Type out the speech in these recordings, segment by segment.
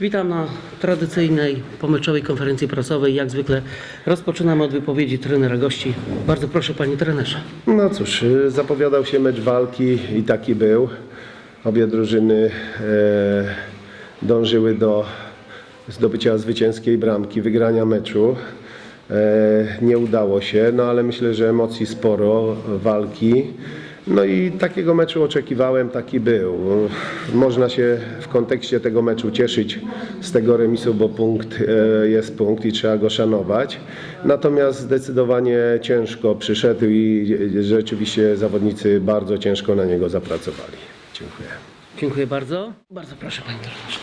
Witam na tradycyjnej pomyczowej konferencji prasowej. Jak zwykle rozpoczynamy od wypowiedzi trenera gości. Bardzo proszę panie trenerze. No cóż, y, zapowiadał się mecz walki i taki był. Obie drużyny e, dążyły do zdobycia zwycięskiej bramki, wygrania meczu. E, nie udało się, no ale myślę, że emocji sporo, walki. No i takiego meczu oczekiwałem, taki był. Można się w kontekście tego meczu cieszyć z tego remisu, bo punkt e, jest punkt i trzeba go szanować. Natomiast zdecydowanie ciężko przyszedł i rzeczywiście zawodnicy bardzo ciężko na niego zapracowali. Dziękuję. Dziękuję bardzo. Bardzo proszę panie trenerze.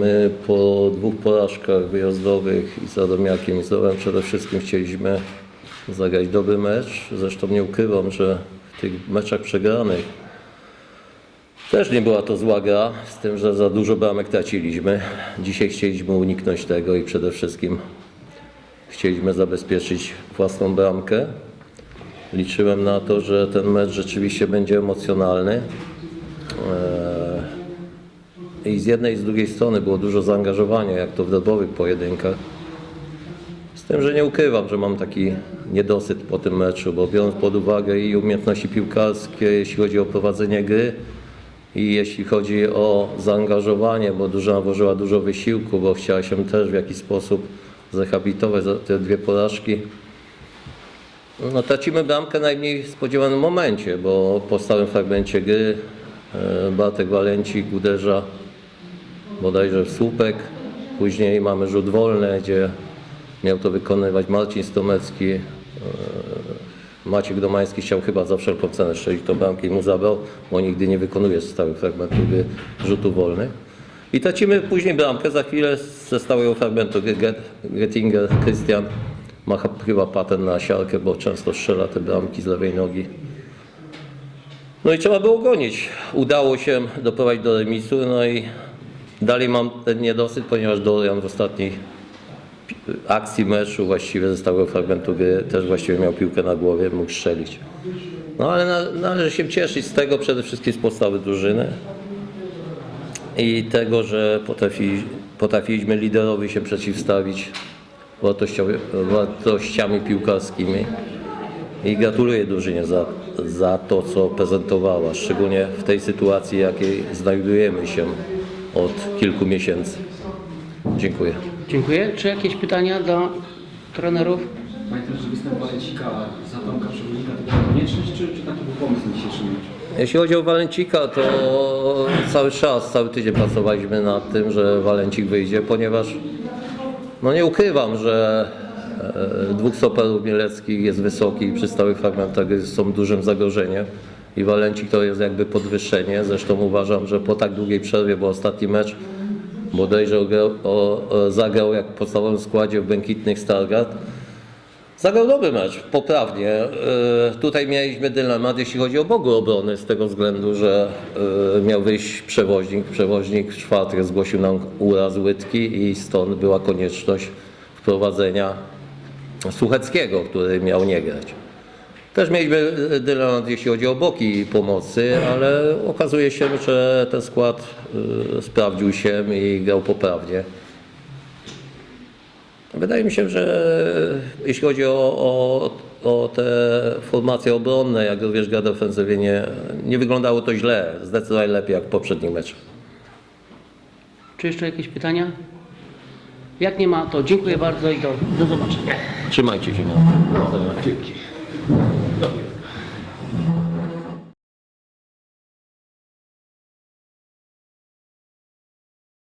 My po dwóch porażkach wyjazdowych i z Radomiakiem i z przede wszystkim chcieliśmy zagrać dobry mecz. Zresztą nie ukrywam, że w tych meczach przegranych też nie była to zła gra, z tym, że za dużo bramek traciliśmy. Dzisiaj chcieliśmy uniknąć tego i przede wszystkim chcieliśmy zabezpieczyć własną bramkę. Liczyłem na to, że ten mecz rzeczywiście będzie emocjonalny. I z jednej i z drugiej strony było dużo zaangażowania, jak to w derbowych pojedynkach. Tym, że nie ukrywam, że mam taki niedosyt po tym meczu, bo biorąc pod uwagę i umiejętności piłkarskie, jeśli chodzi o prowadzenie gry i jeśli chodzi o zaangażowanie, bo drużyna włożyła dużo wysiłku, bo chciała się też w jakiś sposób zrehabilitować za te dwie porażki. No, tracimy bramkę w najmniej spodziewanym momencie, bo po stałym fragmencie gry e, Bartek Walencik uderza bodajże w słupek. Później mamy rzut wolny, gdzie miał to wykonywać Marcin Stomecki. E, Maciek Domański chciał chyba za wszelką cenę strzelić tą bramkę i mu zabrał, bo nigdy nie wykonuje stałych fragmentów gry rzutu wolnych. I tracimy później bramkę, za chwilę ze stałego fragmentu Get- Gettinger, Christian ma ch- chyba patent na siarkę, bo często strzela te bramki z lewej nogi. No i trzeba było gonić. Udało się doprowadzić do remisu, no i dalej mam ten niedosyt, ponieważ Dorian w ostatniej akcji meczu właściwie ze stałego fragmentu gry też właściwie miał piłkę na głowie, mógł strzelić. No ale na, należy się cieszyć z tego przede wszystkim z postawy drużyny i tego, że potrafi, potrafiliśmy liderowi się przeciwstawić wartościami piłkarskimi. I gratuluję drużynie za, za to, co prezentowała, szczególnie w tej sytuacji, jakiej znajdujemy się od kilku miesięcy. Dziękuję. Dziękuję. Czy jakieś pytania do trenerów? Panie trenerze, występ Walecika za Tomka Przewodnika to była konieczność, czy, czy taki był pomysł na dzisiejszy mecz? Jeśli chodzi o Walencika, to cały czas, cały tydzień pracowaliśmy nad tym, że Walencik wyjdzie, ponieważ no nie ukrywam, że e, dwóch stoperów mieleckich jest wysoki i przy stałych fragmentach są dużym zagrożeniem. I Walencik to jest jakby podwyższenie. Zresztą uważam, że po tak długiej przerwie, bo ostatni mecz bodajże ograł, o, o, zagrał jak w podstawowym składzie w Błękitnych Stargard. Zagrał dobry mecz, poprawnie. E, Tutaj mieliśmy dylemat, jeśli chodzi o Bogu obrony, z tego względu, że e, miał wyjść przewoźnik. Przewoźnik w czwartek zgłosił nam uraz łydki i stąd była konieczność wprowadzenia Sucheckiego, który miał nie grać. Też mieliśmy dylemat, jeśli chodzi o boki pomocy, ale okazuje się, że ten skład e, sprawdził się i grał poprawnie. Wydaje mi się, że jeśli chodzi o, o, o te formacje obronne, jak również gra defensywie, nie, nie wyglądało to źle. Zdecydowanie lepiej jak w poprzednim meczu. Czy jeszcze jakieś pytania? Jak nie ma, to dziękuję bardzo i do, do zobaczenia. Trzymajcie się. Dzięki. No.